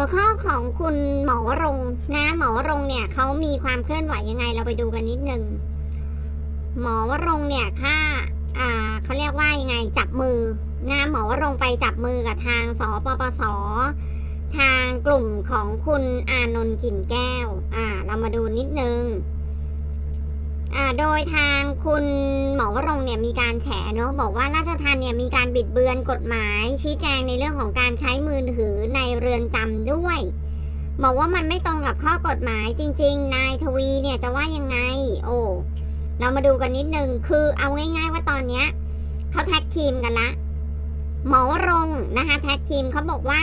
หัวข้อของคุณหมอวรงนะหมอวรงเนี่ยเขามีความเคลื่อนไหวยังไงเราไปดูกันนิดนึงหมอวรงเนี่ยค่าอ่าเขาเรียกว่ายังไงจับมือนะหมอวรงไปจับมือกับทางสปปสทางกลุ่มของคุณอานนท์กิ่นแก้ว อ่า เรามาดูนิดนึง โดยทางคุณหมอวรงเนี่ยมีการแฉเนาะบอกว่าราชทัณฑ์เนี่ยมีการบิดเบือนกฎหมาย ชี้แจงในเรื่องของการใช้มือถือในเรือนจำด้วยบอกว่ามันไม่ตรงกับข้อกฎหมายจริง ๆ นายทวีเนี่ยจะว่ายังไง โอ้เรามาดูกันนิดนึงคือเอาง่ายๆว่าตอนเนี้ยเขาแท็กทีมกันละหมอวรงนะคะแท็กทีมเขาบอกว่า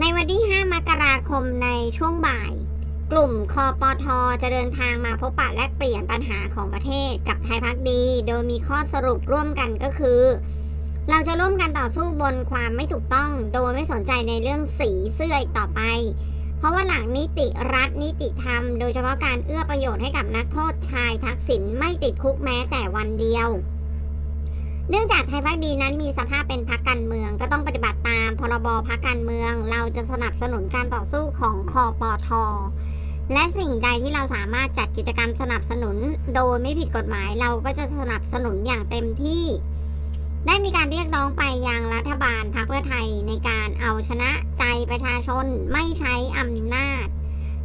ในวันที่ 5 มกราคมในช่วงบ่าย กลุ่มคอปทจะเดินทางมาพบปะแลกเปลี่ยนปัญหาของประเทศกับไทยพักดี โดยมีข้อสรุปร่วมกันก็คือ เราจะร่วมกันต่อสู้บนความไม่ถูกต้อง โดยไม่สนใจในเรื่องสีเสื้ออีกต่อไป เพราะว่าหลังนิติรัฐนิติธรรม โดยเฉพาะการเอื้อประโยชน์ให้กับนักโทษชายทักษิณไม่ติดคุกแม้แต่วันเดียว เนื่องจากไทยพักดีนั้นมีสภาพเป็นพรรคการเมืองก็ต้องปฏิบัติตามพรบพรรคการเมือง เราจะสนับสนุนการต่อสู้ของคอปท และสิ่งใดที่เราสามารถจัดกิจกรรมสนับสนุนโดยไม่ผิดกฎหมายเราก็จะสนับสนุนอย่างเต็มที่ ได้มีการเรียกร้องไปยังรัฐบาลพรรคเพื่อไทยในการเอาชนะใจประชาชนไม่ใช้อำนาจ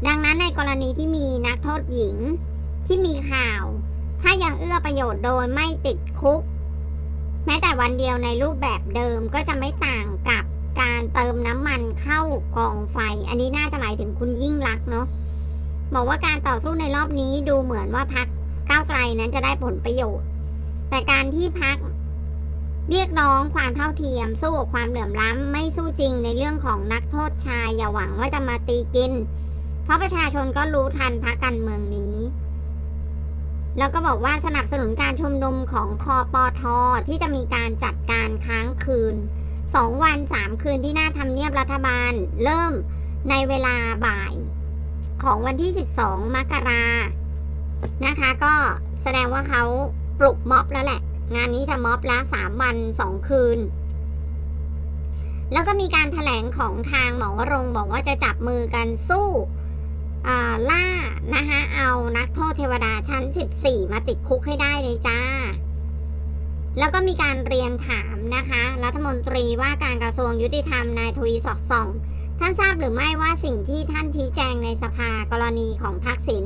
ดังนั้นในกรณีที่มีนักโทษหญิงที่มีข่าว ถ้ายังเอื้อประโยชน์โดยไม่ติดคุก แม้แต่วันเดียวในรูปแบบเดิมก็จะไม่ต่างกับการเติมน้ำมันเข้ากองไฟ อันนี้น่าจะหมายถึงคุณยิ่งรักเนาะ บอกว่าการต่อสู้ในรอบนี้ดูเหมือนว่าพักก้าวไกลนั้นจะได้ผลประโยชน์ แต่การที่พักเรียกร้องความเท่าเทียม สู้กับความเหลื่อมล้ำไม่สู้จริงในเรื่องของนักโทษชาย อย่าหวังว่าจะมาตีกิน เพราะประชาชนก็รู้ทันพักการเมืองนี้ แล้วก็บอกว่าสนับสนุนการชุมนุมของคอปทที่จะมีการจัดการค้างคืน 2 วัน 3 คืนที่หน้าทำเนียบรัฐบาล เริ่มในเวลาบ่าย ของวันที่ 12 มกรานะคะ ก็แสดงว่าเขาปลุกม็อบแล้วแหละ งานนี้จะม็อบละ3วัน 2 คืน แล้วก็มีการถแถลงของทางหมอวรงบอกว่าจะจับมือกันสู้ล่านะคะเอานักโทษเทวดาชั้น 14 มาติดคุกให้ได้เลยจ้า แล้วก็มีการเรียนถามนะคะ รัฐมนตรีว่าการกระทรวงยุติธรรมนายทวีสอดส่อง ท่านทราบหรือไม่ว่าสิ่งที่ท่านชี้แจงในสภากรณีของทักษิณ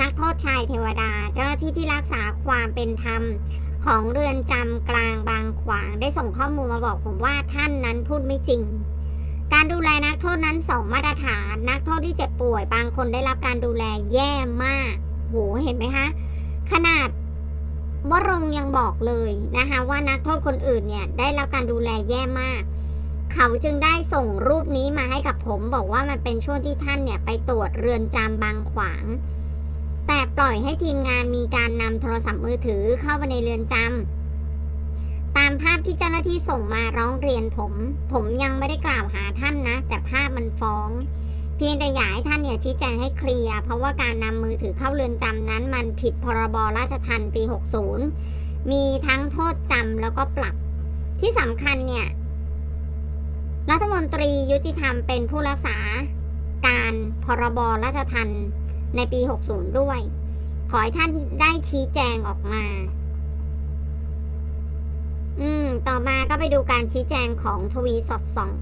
นักโทษชายเทวดา เจ้าหน้าที่ที่รักษาความเป็นธรรมของเรือนจำกลางบางขวาง ได้ส่งข้อมูลมาบอกผมว่าท่านนั้นพูดไม่จริง การดูแลนักโทษนั้นสองมาตรฐาน นักโทษที่เจ็บป่วย บางคนได้รับการดูแลแย่มากโหเห็นไหมคะ ขนาดวรงยังบอกเลยนะคะว่านักโทษคนอื่นเนี่ยได้รับการดูแลแย่มาก เขาจึงได้ส่งรูปนี้มาให้กับผมบอกว่ามันเป็นช่วงที่ท่านเนี่ยไปตรวจเรือนจำบางขวาง แต่ปล่อยให้ทีมงานมีการนำโทรศัพท์มือถือเข้าไปในเรือนจำตามภาพที่เจ้าหน้าที่ส่งมาร้องเรียนผม ผมยังไม่ได้กล่าวหาท่านนะ แต่ภาพมันฟ้อง เพียงแต่อยากให้ท่านเนี่ยชี้แจงให้เคลียร์เพราะว่าการนำมือถือเข้าเรือนจำนั้น มันผิดพรบราชทัณฑ์ปี 60 มีทั้งโทษจำแล้วก็ปรับ ที่สำคัญเนี่ย รัฐมนตรียุติธรรมเป็นผู้รักษาการพรบราชทัณฑ์ในปี 60 ด้วย ขอให้ท่านได้ชี้แจงออกมา อืม ต่อมาก็ไปดูการชี้แจงของทวีสอดส่อง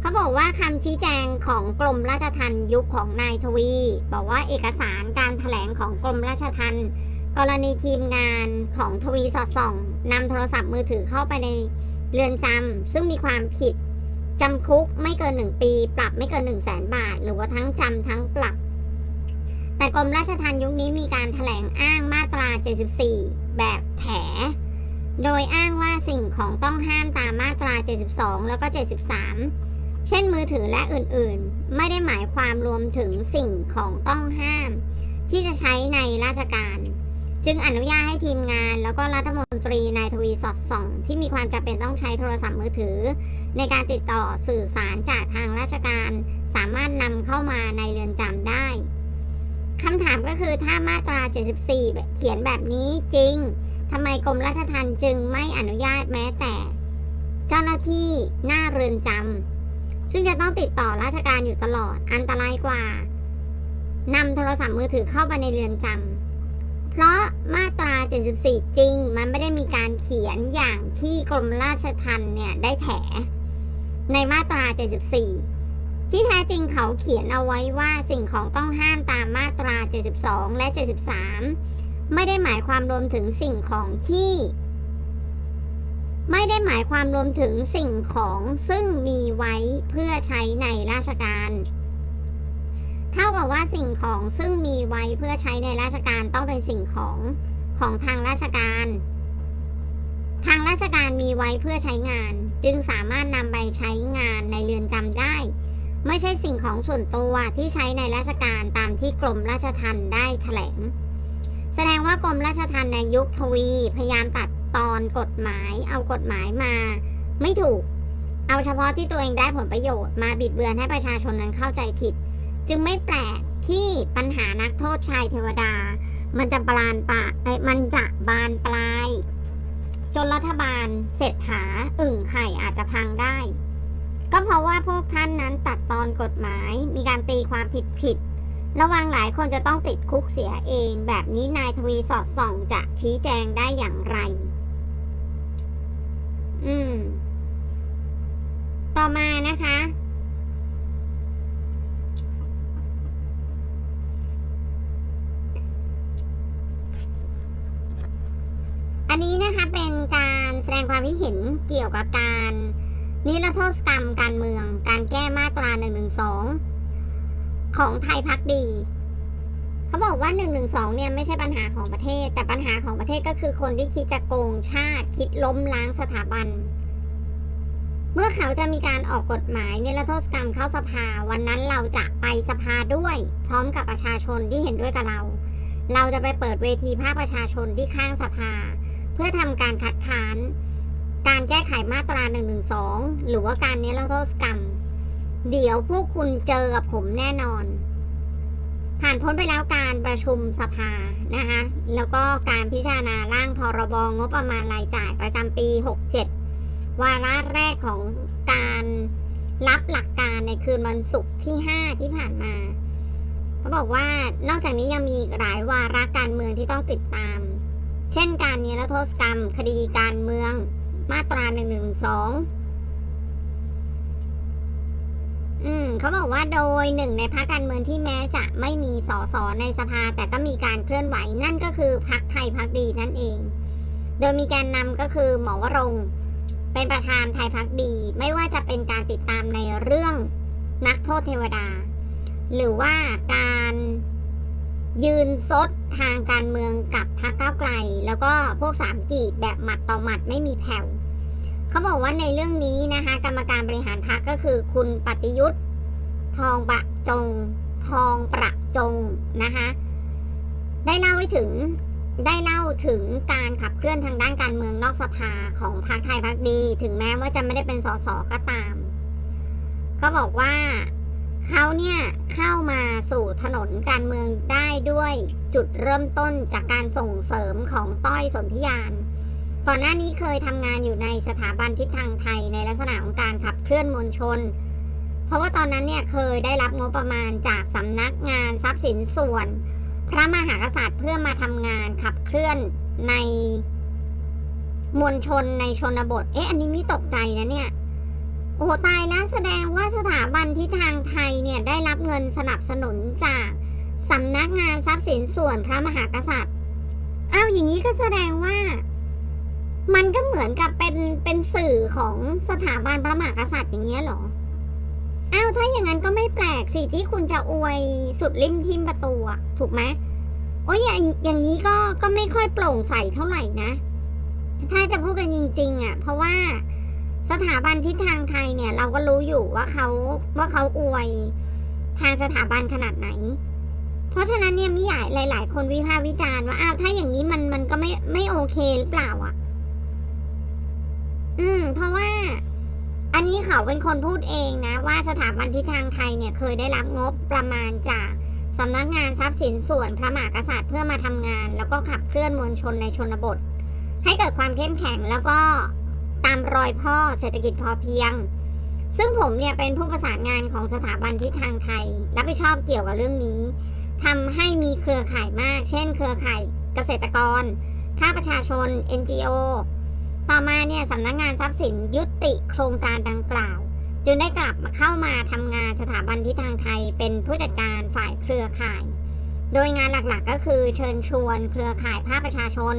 เขาบอกว่าคำชี้แจงของกรมราชทัณฑ์ยุคของนายทวี บอกว่าเอกสารการถแถลงของกรมราชทัณฑ์กรณีทีมงานของทวีสอดส่อง นำโทรศัพท์มือถือเข้าไปในเรือนจำซึ่งมีความผิดจำคุกไม่เกิน 1 ปี ปรับไม่เกิน 1 0 0 0 0แสนบาท หรือว่าทั้งจำทั้งปรับ แต่กรมราชทัณฑ์ยุคนี้มีการถแถลงอ้างมาตรา 74 แบบแถ โดยอ้างว่าสิ่งของต้องห้ามตามมาตรา 72 แล้วก็ 73 เช่นมือถือและอื่นๆ ไม่ได้หมายความรวมถึงสิ่งของต้องห้าม ที่จะใช้ในราชการ จึงอนุญาตให้ทีมงาน แล้วก็รัฐมนตรีนายทวีสอดส่อง ที่มีความจำเป็นต้องใช้โทรศัพท์มือถือ ในการติดต่อสื่อสารจากทางราชการ สามารถนำเข้ามาในเรือนจำได้คำถามก็คือถ้ามาตรา 74 เขียนแบบนี้จริงทำไมกรมราชทัณฑ์จึงไม่อนุญาตแม้แต่ เจ้าหน้าที่หน้าเรือนจำซึ่งจะต้องติดต่อราชการอยู่ตลอดอันตรายกว่านำโทรศัพท์มือถือเข้าไปในเรือนจำ เพราะมาตรา 74 จริง มันไม่ได้มีการเขียนอย่างที่กรมราชทัณฑ์เนี่ยได้แถ ในมาตรา 74 ที่แท้จริงเขาเขียนเอาไว้ว่าสิ่งของต้องห้ามตามมาตรา 72 และ 73 ไม่ได้หมายความรวมถึงสิ่งของที่ ไม่ได้หมายความรวมถึงสิ่งของซึ่งมีไว้เพื่อใช้ในราชการ เท่ากับว่าสิ่งของซึ่งมีไว้เพื่อใช้ในราชการต้องเป็นสิ่งของของทางราชการ ทางราชการมีไว้เพื่อใช้งาน จึงสามารถนำไปใช้งานในเรือนจำได้ ไม่ใช่สิ่งของส่วนตัวที่ใช้ในราชการตามที่กรมราชทัณฑ์ได้แถลง แสดงว่ากรมราชทัณฑ์ในยุคทวี พยายามตัดตอนกฎหมายเอากฎหมายมา ไม่ถูก เอาเฉพาะที่ตัวเองได้ผลประโยชน์มาบิดเบือนให้ประชาชนนั้นเข้าใจผิด จึงไม่แปลกที่ปัญหานักโทษชายเทวดา มันจะบานปลายเอ้ยมันจะบานปลาย จนรัฐบาลเศรษฐาอึ่งไข่อาจจะพังได้ ก็เพราะว่าพวกท่านนั้นตัดตอนกฎหมายมีการตีความผิดผิดๆระวังหลายคนจะต้องติดคุกเสียเอง แบบนี้นายทวีสอดส่องจะชี้แจงได้อย่างไร อืม ต่อมานะคะ งความคิดเห็นเกี่ยวกับการนิรโทษกรรมการเมือง การแก้มาตรา1นึของไทยพักดีเขาบอกว่า1นึเนี่ยไม่ใช่ปัญหาของประเทศ แต่ปัญหาของประเทศก็คือคนที่คิดจะโกงชาติ คิดล้มล้างสถาบัน เมื่อเขาจะมีการออกกฎหมายนิรโทษกรรมเข้าสภา วันนั้นเราจะไปสภาด้วย พร้อมกับประชาชนที่เห็นด้วยกับเรา เราจะไปเปิดเวทีภาคประชาชนที่ข้างสภา เพื่อทำการคัดค้าน การแก้ไขมาตรา1นึหรือว่าการนิรโทษกรรม เดี๋ยวพวกคุณเจอกับผมแน่นอน ผ่านพ้นไปแล้วการประชุมสภานะคะแล้วก็การพิจารณาร่างพรบงบประมาณรายจ่ายประจำปี 67 วาระแรกของการรับหลักการในคืนวันศุกร์ที่ 5 ที่ผ่านมาเขาบอกว่านอกจากนี้ยังมีอีกหลายวาระการเมืองที่ต้องติดตาม เช่นการนิรโทษกรรม คดีการเมือง มาตรา1นึอืมเขาบอกว่าโดยหนึ่งในพรรคการเมืองที่แม้จะไม่มีสสในสภา แต่ก็มีการเคลื่อนไหวนั่นก็คือพรรคไทยพักดีนั่นเอง โดยมีแกนนำก็คือหมอวรงเป็นประธานไทยพักดี ไม่ว่าจะเป็นการติดตามในเรื่องนักโทษเทวดา หรือว่าการยืนซดทางการเมืองกับพรรคก้าวไกล แล้วก็พวกสามกีบแบบหมัดต่อหมัดไม่มีแผ่ว เขาบอกว่าในเรื่องนี้นะคะกรรมการบริหารพรรคก็คือคุณปฏิยุทธ์ทองประจงทองประจงนะคะได้เล่าไว้ถึงได้เล่าถึงการขับเคลื่อนทางด้านการเมืองนอกสภาของพรรคไทยพักดี ถึงแม้ว่าจะไม่ได้เป็นสสก็ตาม ก็บอกว่าเขาเนี่ยเข้ามาสู่ถนนการเมืองได้ด้วยจุดเริ่มต้นจากการส่งเสริมของต้อยสนธิยาน ก่อนหน้านี้เคยทำงานอยู่ในสถาบันทิศทางไทยในลักษณะของการขับเคลื่อนมวลชน เพราะว่าตอนนั้นเนี่ยเคยได้รับงบประมาณจากสำนักงานทรัพย์สินส่วน พระมหากษัตริย์เพื่อมาทำงานขับเคลื่อนในมวลชนในชนบท เอ๊ะ อันนี้มีตกใจนะเนี่ย โอ้ตายแล้วแสดงว่าสถาบันที่ทางไทยเนี่ยได้รับเงินสนับสนุนจากสำนักงานทรัพย์สินส่วนพระมหากษัตริย์ อ้าวอย่างนี้ก็แสดงว่า มันก็เหมือนกับเป็นเป็นสื่อของสถาบันพระมหากษัตริย์อย่างเงี้ยหรอ อ้าวถ้าอย่างนั้นก็ไม่แปลกสิที่คุณจะอวยสุดริมทิมประตูอะถูกไหมโอ้ยอย่างอย่างนี้ก็ก็ไม่ค่อยโปร่งใสเท่าไหร่นะ ถ้าจะพูดกันจริง ๆอะเพราะว่าสถาบันทิศทางไทยเนี่ย เราก็รู้อยู่ว่าเขาว่าเขาอวยทางสถาบันขนาดไหน เพราะฉะนั้นเนี่ยมีหลายหลาย ๆ คนวิพากษ์วิจารณ์ว่าอ้าวถ้าอย่างนี้มันมันก็ไม่ไม่โอเคหรือเปล่าอะ อืม เพราะว่า อันนี้เขาเป็นคนพูดเองนะ ว่าสถาบันทิศทางไทยเนี่ยเคยได้รับงบประมาณจากสำนักงานทรัพย์สินส่วนพระมหากษัตริย์เพื่อมาทำงาน แล้วก็ขับเคลื่อนมวลชนในชนบท ให้เกิดความเข้มแข็งแล้วก็ตามรอยพ่อเศรษฐกิจพอเพียง ซึ่งผมเนี่ยเป็นผู้ประสานงานของสถาบันทิศทางไทย รับผิดชอบเกี่ยวกับเรื่องนี้ทำให้มีเครือข่ายมาก เช่น เครือข่ายเกษตรกร ภาคประชาชน NGO ต่อมาเนี่ยสำนักงานทรัพย์สินยุติโครงการดังกล่าว จึงได้กลับมาเข้ามาทำงานสถาบันทิศทางไทย เป็นผู้จัดการฝ่ายเครือข่าย โดยงานหลักๆก็คือเชิญชวน เครือข่ายภาคประชาชน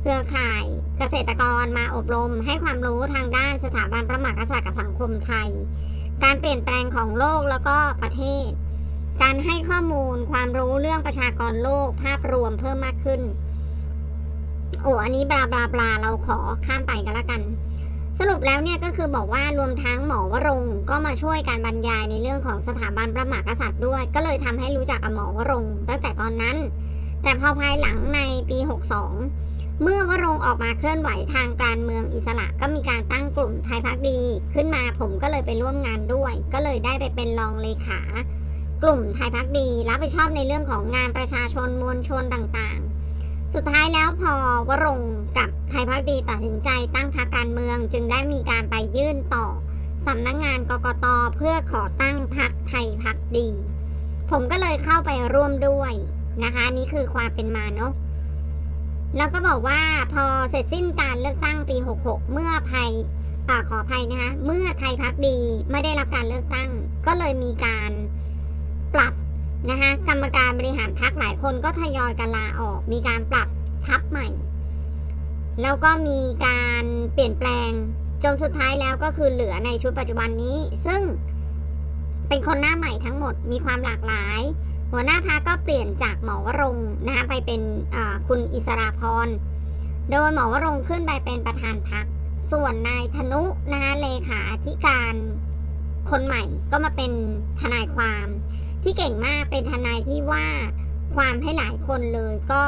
เครือข่ายเกษตรกรมาอบรม ให้ความรู้ทางด้านสถาบันพระมหากษัตริย์กับสังคมไทย การเปลี่ยนแปลงของโลกแล้วก็ประเทศ การให้ข้อมูลความรู้เรื่องประชากรโลกภาพรวมเพิ่มมากขึ้น โอ้อันนี้บลาบลาบลาเราขอข้ามไปกันละกัน สรุปแล้วเนี่ยก็คือบอกว่ารวมทั้งหมอวรงก็มาช่วยการบรรยายในเรื่องของสถาบันพระมหากษัตริย์ด้วย ก็เลยทำให้รู้จักกับหมอวรงตั้งแต่ตอนนั้น แต่พอภายหลังในปี 62 เมื่อวรงออกมาเคลื่อนไหวทางการเมืองอิสระก็มีการตั้งกลุ่มไทยพักดี ขึ้นมาผมก็เลยไปร่วมงานด้วย ก็เลยได้ไปเป็นรองเลขากลุ่มไทยพักดีรับผิดชอบในเรื่องของงานประชาชนมวลชนต่าง สุดท้ายแล้วพอวรงกับไทยพักดีตัดสินใจตั้งพรรคการเมือง จึงได้มีการไปยื่นต่อสำนักงานกกตเพื่อขอตั้งพรรคไทยพักดี ผมก็เลยเข้าไปร่วมด้วยนะคะ นี่คือความเป็นมาเนาะแล้วก็บอกว่าพอเสร็จสิ้นการเลือกตั้งปี 66 เมื่อภัยอขออภัยนะคะ เมื่อไทยพักดีไม่ได้รับการเลือกตั้ง ก็เลยมีการปรับนะคะ ริหารพักหลายคนก็ทยอยกันลาออก มีการปรับทับใหม่ แล้วก็มีการเปลี่ยนแปลงจนสุดท้ายแล้วก็คือเหลือในชุดปัจจุบันนี้ ซึ่งเป็นคนหน้าใหม่ทั้งหมดมีความหลากหลาย หัวหน้าพักก็เปลี่ยนจากหมอวรงนะคะไปเป็นคุณอิสราพรโดยหมอวรงขึ้นไปเป็นประธานพักส่วนนายธนุนะคะเลขาธิการคนใหม่ก็มาเป็นทนายความ ที่เก่งมากเป็นทนายที่ว่าความให้หลายคนเลยก็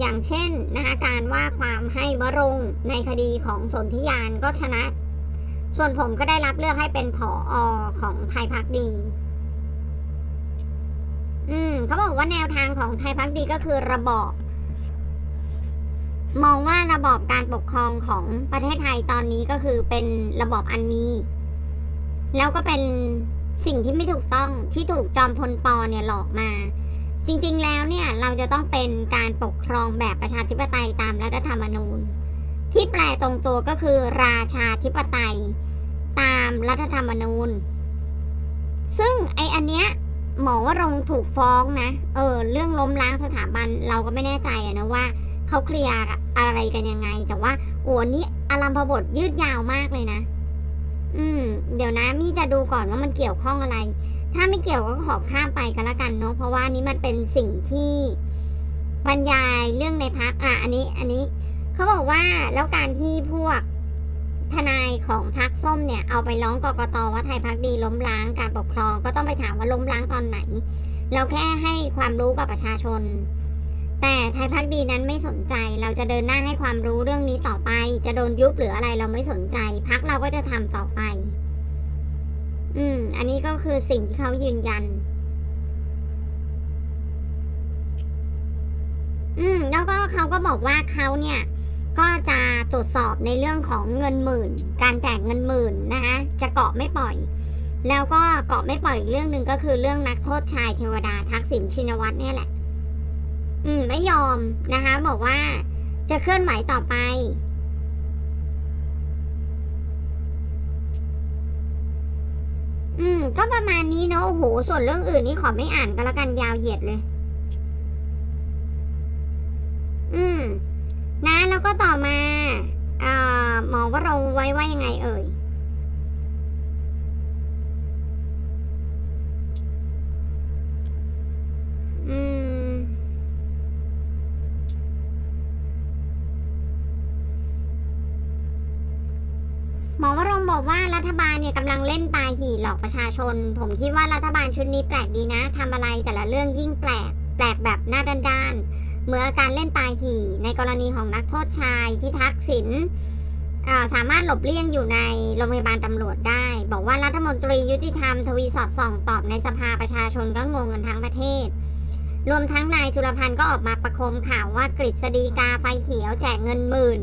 อย่างเช่นนะคะการว่าความให้วรงในคดีของสนธิยานก็ชนะ ส่วนผมก็ได้รับเลือกให้เป็นผออของไทยพักดี อืมเขาบอกว่าแนวทางของไทยพักดีก็คือระบอบมองว่าระบอบการปกครองของประเทศไทยตอนนี้ก็คือเป็นระบอบอันมี แล้วก็เป็น สิ่งที่ไม่ถูกต้องที่ถูกจอมพลปอเนี่ยหลอกมา จริงๆแล้วเนี่ยเราจะต้องเป็นการปกครองแบบประชาธิปไตยตามรัฐธรรมนูญ ที่แปลตรงตัวก็คือราชาธิปไตยตามรัฐธรรมนูญ ซึ่งไออันเนี้ยหมอวรงถูกฟ้องนะเออเรื่องล้มล้างสถาบันเราก็ไม่แน่ใจอะนะว่าเขาเคลียร์อะไรกันยังไง แต่ว่าโอ้นี้อารมพบทยืดยาวมากเลยนะ อืม เดี๋ยวนะมี่จะดูก่อนว่ามันเกี่ยวข้องอะไร ถ้าไม่เกี่ยวก็ขอข้ามไปกันละกันเนาะเพราะว่านี้มันเป็นสิ่งที่บรรยายเรื่องในพักอะ อันนี้ อันนี้เขาบอกว่าแล้วการที่พวกทนายของพรรคส้มเนี่ย เอาไปร้องกกตว่าไทยพักดีล้มล้างการปกครอง ก็ต้องไปถามว่าล้มล้างตอนไหน เราแค่ให้ความรู้กับประชาชน แต่ไทยพักดีนั้นไม่สนใจ เราจะเดินหน้าให้ความรู้เรื่องนี้ต่อไป จะโดนยุบหรืออะไรเราไม่สนใจพักเราก็จะทำต่อไป อืม อันนี้ก็คือสิ่งที่เขายืนยัน อืม แล้วก็เขาก็บอกว่าเขาเนี่ย ก็จะตรวจสอบในเรื่องของเงินหมื่น การแจกเงินหมื่นนะคะจะเกาะไม่ปล่อย แล้วก็เกาะไม่ปล่อยอีกเรื่องหนึ่งก็คือเรื่องนักโทษชายเทวดาทักษิณชินวัตรเนี่ยแหละ อืมไม่ยอมนะคะ บอกว่าจะเคลื่อนไหวต่อไป อืม ก็ประมาณนี้เนอะโอ้โห ส่วนเรื่องอื่นนี่ขอไม่อ่านก็แล้วกันยาวเหยียดเลย อืม นะแล้วก็ต่อมาอ่าหมอวรงไว้ว่ายังไงเอ่ย หมอวรงบอกว่ารัฐบาลเนี่ยกำลังเล่นปลาหี่หลอกประชาชน ผมคิดว่ารัฐบาลชุดนี้แปลกดีนะทำอะไรแต่ละเรื่องยิ่งแปลก แปลกแบบหน้าด้านๆเหมือนการเล่นปลาหี่ ในกรณีของนักโทษชายที่ทักษิณสามารถหลบเลี่ยงอยู่ในโรงพยาบาลตำรวจได้ บอกว่ารัฐมนตรียุติธรรมทวีสอดส่องตอบในสภาประชาชนก็งงกันทั้งประเทศ รวมทั้งนายจุลพันธ์ก็ออกมาประโคมข่าวว่ากฤษฎีกาไฟเขียวแจกเงินหมื่น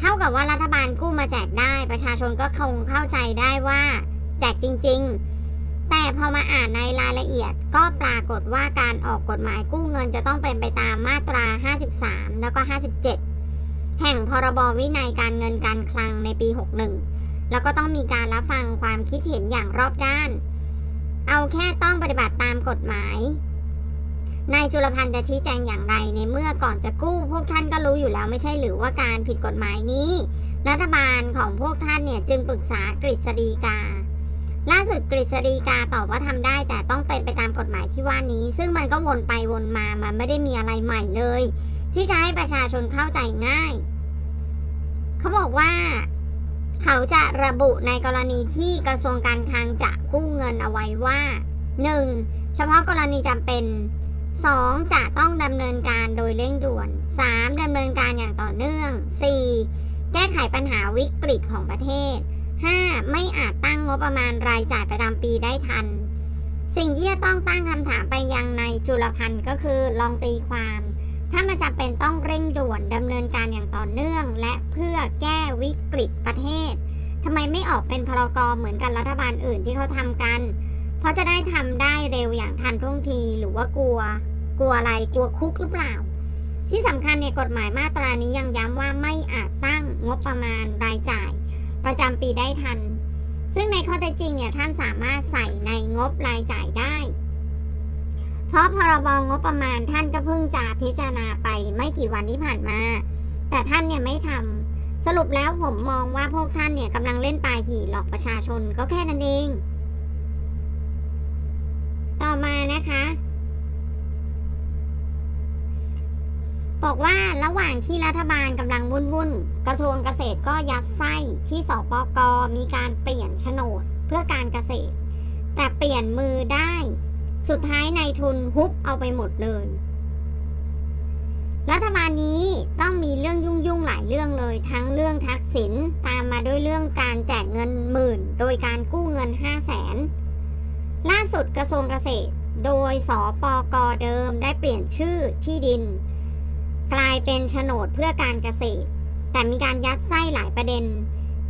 เท่ากับว่ารัฐบาลกู้มาแจกได้ ประชาชนก็คงเข้าใจได้ว่าแจกจริง ๆ แต่พอมาอ่านในรายละเอียดก็ปรากฏว่าการออกกฎหมายกู้เงินจะต้องเป็นไปตามมาตรา 53 แล้วก็ 57 แห่งพรบวินัยการเงินการคลังในปี 61 แล้วก็ต้องมีการรับฟังความคิดเห็นอย่างรอบด้าน เอาแค่ต้องปฏิบัติตามกฎหมาย นายจุลพันธ์จะชี้แจงอย่างไรในเมื่อก่อนจะกู้ พวกท่านก็รู้อยู่แล้วไม่ใช่หรือว่าการผิดกฎหมายนี้ รัฐบาลของพวกท่านเนี่ยจึงปรึกษากฤษฎีกา ล่าสุดกฤษฎีกาตอบว่าทำได้ แต่ต้องเป็นไปตามกฎหมายที่ว่านี้ ซึ่งมันก็วนไปวนมามันไม่ได้มีอะไรใหม่เลย ที่จะให้ประชาชนเข้าใจง่าย เขาบอกว่าเขาจะระบุในกรณีที่กระทรวงการคลังจะกู้เงินเอาไว้ว่า 1. เฉพาะกรณีจำเป็น 2. จะต้องดำเนินการโดยเร่งด่วน 3. ดำเนินการอย่างต่อเนื่อง 4. แก้ไขปัญหาวิกฤตของประเทศ 5. ไม่อาจตั้งงบประมาณรายจ่ายประจำปีได้ทัน สิ่งที่จะต้องตั้งคำถามไปยังในจุลพันธ์ก็คือลองตีความ ถ้ามันจำเป็นต้องเร่งด่วนดำเนินการอย่างต่อเนื่อง และเพื่อแก้วิกฤตประเทศทำไมไม่ออกเป็นพรกรเหมือนกันรัฐบาลอื่นที่เขาทำกัน เพราะจะได้ทำได้เร็วอย่างทันท่วงทีหรือว่ากลัว กลัวอะไรกลัวคุกหรือเปล่า ที่สำคัญเนี่ยกฎหมายมาตรานี้ยังย้ำว่าไม่อาจตั้งงบประมาณรายจ่าย ประจำปีได้ทัน ซึ่งในข้อเท็จจริงเนี่ยท่านสามารถใส่ในงบรายจ่ายได้ เพราะพรบงบประมาณท่านก็เพิ่งจะพิจารณาไปไม่กี่วันที่ผ่านมา แต่ท่านเนี่ยไม่ทำสรุปแล้วผมมองว่าพวกท่านเนี่ยกำลังเล่นปลาหี่หลอกประชาชนก็แค่นั้นเอง ต่อมานะคะ บอกว่าระหว่างที่รัฐบาลกำลังวุ่นวุ่นกระทรวงเกษตรก็ยัดไส้ที่สปกมีการเปลี่ยนโฉนดเพื่อการเกษตร แต่เปลี่ยนมือได้ สุดท้ายในายทุนฮุบเอาไปหมดเลย รัฐบาลนี้ต้องมีเรื่องยุ่งยุ่งๆหลายเรื่องเลย ทั้งเรื่องทักษิณตามมาด้วยเรื่องการแจกเงินหมื่น โดยการกู้เงิน5 0 0แสน ล่าสุดกระทรวงเกษตร โดยสปกเดิมได้เปลี่ยนชื่อที่ดิน กลายเป็นโฉนดเพื่อการเกษตร แต่มีการยัดไส้หลายประเด็น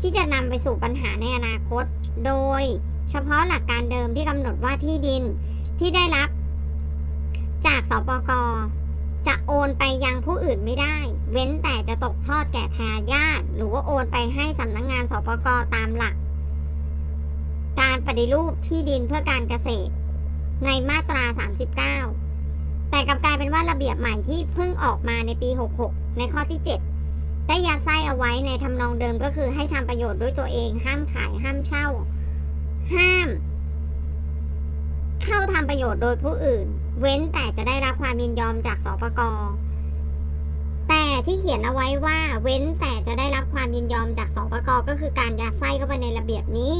ที่จะนำไปสู่ปัญหาในอนาคต โดยเฉพาะหลักการเดิมที่กำหนดว่าที่ดินที่ได้รับ จากสปกจะโอนไปยังผู้อื่นไม่ได้ เว้นแต่จะตกทอดแก่ทายาทหรือว่าโอนไปให้สำนักงงานสปกตามหลัก การปฏิรูปที่ดินเพื่อการเกษตร ในมาตรา 39 แต่กลับกลายเป็นว่าระเบียบใหม่ที่เพิ่งออกมาในปี 66 ในข้อที่ 7 ได้ยัดไส้เอาไว้ในทำนองเดิมก็คือให้ทำประโยชน์ด้วยตัวเอง ห้ามขายห้ามเช่า ห้าม เข้าทำประโยชน์โดยผู้อื่น เว้นแต่จะได้รับความยินยอมจากสปกแต่ที่เขียนเอาไว้ว่าเว้นแต่จะได้รับความยินยอมจากสปกก็คือการยัดไส้เข้าไปในระเบียบนี้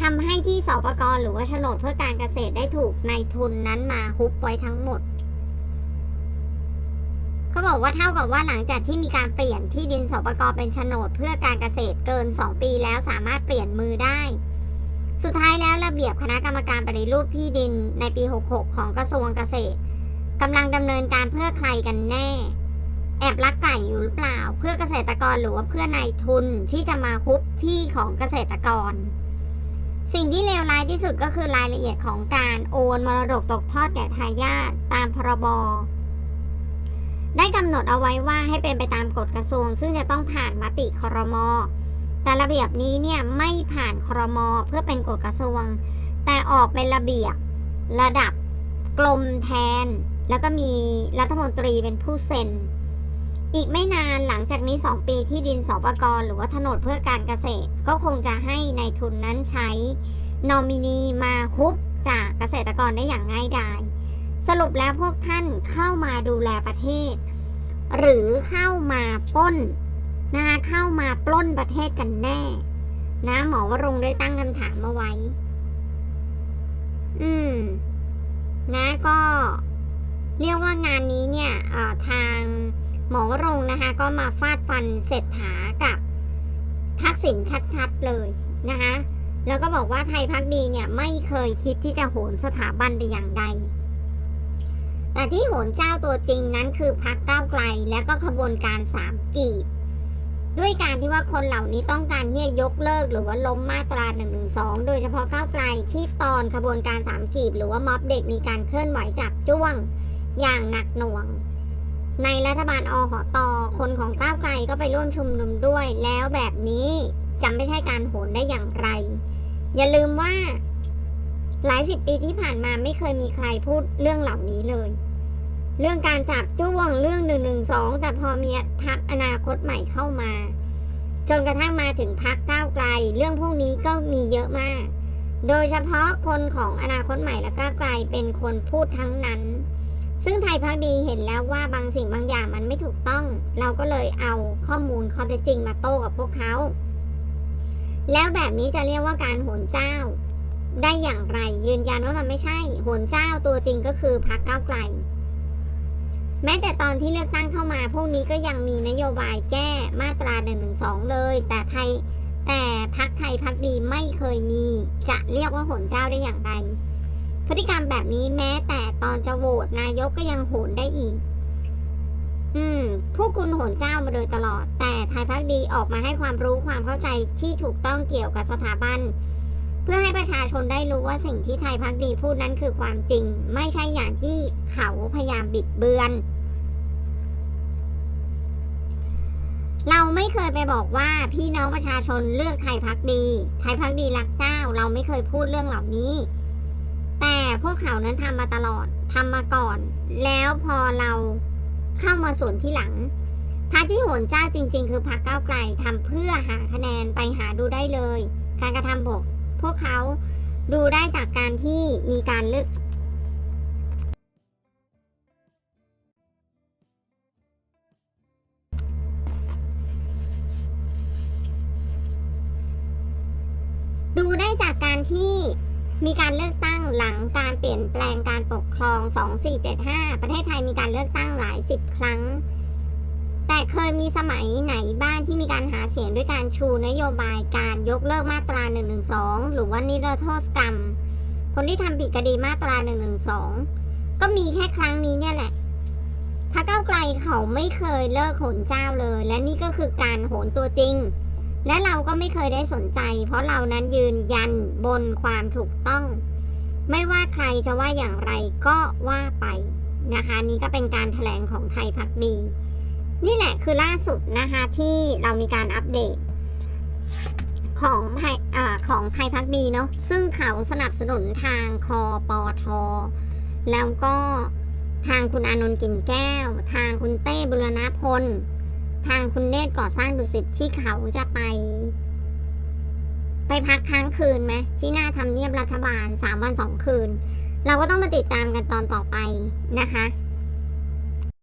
ทำให้ที่สปกหรือว่าโฉนดเพื่อการเกษตรได้ถูกในทุนนั้นมาฮุบไว้ทั้งหมดเขาบอกว่าเท่ากับว่าหลังจากที่มีการเปลี่ยนที่ดินสปกเป็นโฉนดเพื่อการเกษตรเกิน 2 ปีแล้วสามารถเปลี่ยนมือได้ สุดท้ายแล้วระเบียบคณะกรรมการปฏิรูปที่ดินในปี 66 ของกระทรวงเกษตรกำลังดำเนินการเพื่อใครกันแน่ แอบลักไก่อยู่หรือเปล่า เพื่อเกษตรกรหรือว่าเพื่อนายทุนที่จะมาฮุบที่ของเกษตรกร สิ่งที่เลวร้ายที่สุดก็คือรายละเอียดของการโอนมรดกตกทอดแก่ทายาทตามพรบได้กำหนดเอาไว้ว่าให้เป็นไปตามกฎกระทรวง ซึ่งจะต้องผ่านมติครม แต่ระเบียบนี้เนี่ยไม่ผ่านครม เพื่อเป็นกฎกระทรวง แต่ออกเป็นระเบียบระดับกรมแทน แล้วก็มีรัฐมนตรีเป็นผู้เซ็น อีกไม่นานหลังจากนี้ 2 ปีที่ดินสปกรหรือว่าถนนเพื่อการเกษตร ก็คงจะให้ในายทุนนั้นใช้นอมินีมาฮุบจากเกษตรกรได้อย่างง่ายดายสรุปแล้วพวกท่านเข้ามาดูแลประเทศ หรือเข้ามาปล้นนะคะเข้ามาปล้นประเทศกันแน่ นะหมอวรงได้ตั้งคำถามมาไว้ อืม นะก็ เรียกว่างานนี้เนี่ยทาง หมอวรงนะคะก็มาฟาดฟันเศรษฐากับทักษิณชัดๆเลยนะคะแล้วก็บอกว่าไทยพักดีเนี่ยไม่เคยคิดที่จะโหนสถาบันแต่อย่างใด แต่ที่โหนเจ้าตัวจริงนั้นคือพักก้าวไกลและก็ขบวนการสามกีบด้วยการที่ว่าคนเหล่านี้ต้องการที่จะยกเลิกหรือว่าล้มมาตรา1นึโดยเฉพาะก้าวไกลที่ตอนขบวนการสามกีบ หรือว่าม็อบเด็กมีการเคลื่อนไหวจับจ้วงอย่างหนักหน่วง ในรัฐบาลอหอตอคนของก้าวไกลก็ไปร่วมชุมนุมด้วย แล้วแบบนี้จะไม่ใช่การโหนได้อย่างไร อย่าลืมว่า หลายสิบปีที่ผ่านมาไม่เคยมีใครพูดเรื่องเหล่านี้เลย เรื่องการจับจ้วงเรื่องหนึ่งหนึ่งสองแต่พอมีพักอนาคตใหม่เข้ามา จนกระทั่งมาถึงพักก้าวไกล เรื่องพวกนี้ก็มีเยอะมาก โดยเฉพาะคนของอนาคตใหม่และก้าวไกลเป็นคนพูดทั้งนั้น ซึ่งไทยพักดีเห็นแล้วว่าบางสิ่งบางอย่างมันไม่ถูกต้อง เราก็เลยเอาข้อมูลข้อเท็จจริงมาโต้กับพวกเขา แล้วแบบนี้จะเรียกว่าการโหนเจ้า ได้อย่างไรยืนยันว่ามันไม่ใช่โหนเจ้าตัวจริงก็คือพักเก้าไกล แม้แต่ตอนที่เลือกตั้งเข้ามา พวกนี้ก็ยังมีนโยบายแก้มาตรา1นึเลย แต่ไทยแต่พักไทยพักดีไม่เคยมี จะเรียกว่าโหนเจ้าได้อย่างไร พฤติกรรมแบบนี้แม้แต่ตอนจะโหวตนายกก็ยังโหนได้อีก อืม พวกคุณโหนเจ้ามาโดยตลอด แต่ไทยพักดีออกมาให้ความรู้ความเข้าใจที่ถูกต้องเกี่ยวกับสถาบัน เพื่อให้ประชาชนได้รู้ว่าสิ่งที่ไทยพักดีพูดนั้นคือความจริง ไม่ใช่อย่างที่เขาพยายามบิดเบือน เราไม่เคยไปบอกว่าพี่น้องประชาชนเลือกไทยพักดี ไทยพักดีรักเจ้า เราไม่เคยพูดเรื่องเหล่านี้ พวกเขานั้นทำมาตลอดทำมาก่อน แล้วพอเราเข้ามาส่วนที่หลังพรรคที่โหนเจ้าจริง ๆ คือพรรคก้าวไกลทำเพื่อหาคะแนนไปหาดูได้เลย การกระทำบกพวกเขาดูได้จากการที่มีการเลือกดูได้จากการที่มีการเลือกตั้ง หลังการเปลี่ยนแปลงการปกครอง 2475 ประเทศไทยมีการเลือกตั้งหลายสิบครั้ง แต่เคยมีสมัยไหนบ้างที่มีการหาเสียงด้วยการชูนโยบายการยกเลิกมาตรา 112 หรือว่านิรโทษกรรม คนที่ทำผิดคดีมาตรา 112 ก็มีแค่ครั้งนี้เนี่ยแหละพรรคก้าไกลเขาไม่เคยเลิกโหนเจ้าเลย และนี่ก็คือการโหนตัวจริง และเราก็ไม่เคยได้สนใจ เพราะเรานั้นยืนยันบนความถูกต้อง ไม่ว่าใครจะว่าอย่างไรก็ว่าไปนะคะนี่ก็เป็นการถแถลงของไทยพักดี นี่แหละคือล่าสุดนะคะที่เรามีการอัปเดต ของไทยอาของไทยพักดีเนาะซึ่งเขาสนับสนุนทางคอปอทอแล้วก็ทางคุณอานนท์กิ่นแก้ว ทางคุณเต้บุรณพล ทางคุณเนตรก่อสร้างดุสิตที่เขาจะไป ไปพักค้างคืนไหมที่หน้าทำเนียบรัฐบาลสามวันสองคืน เราก็ต้องมาติดตามกันตอนต่อไปนะคะ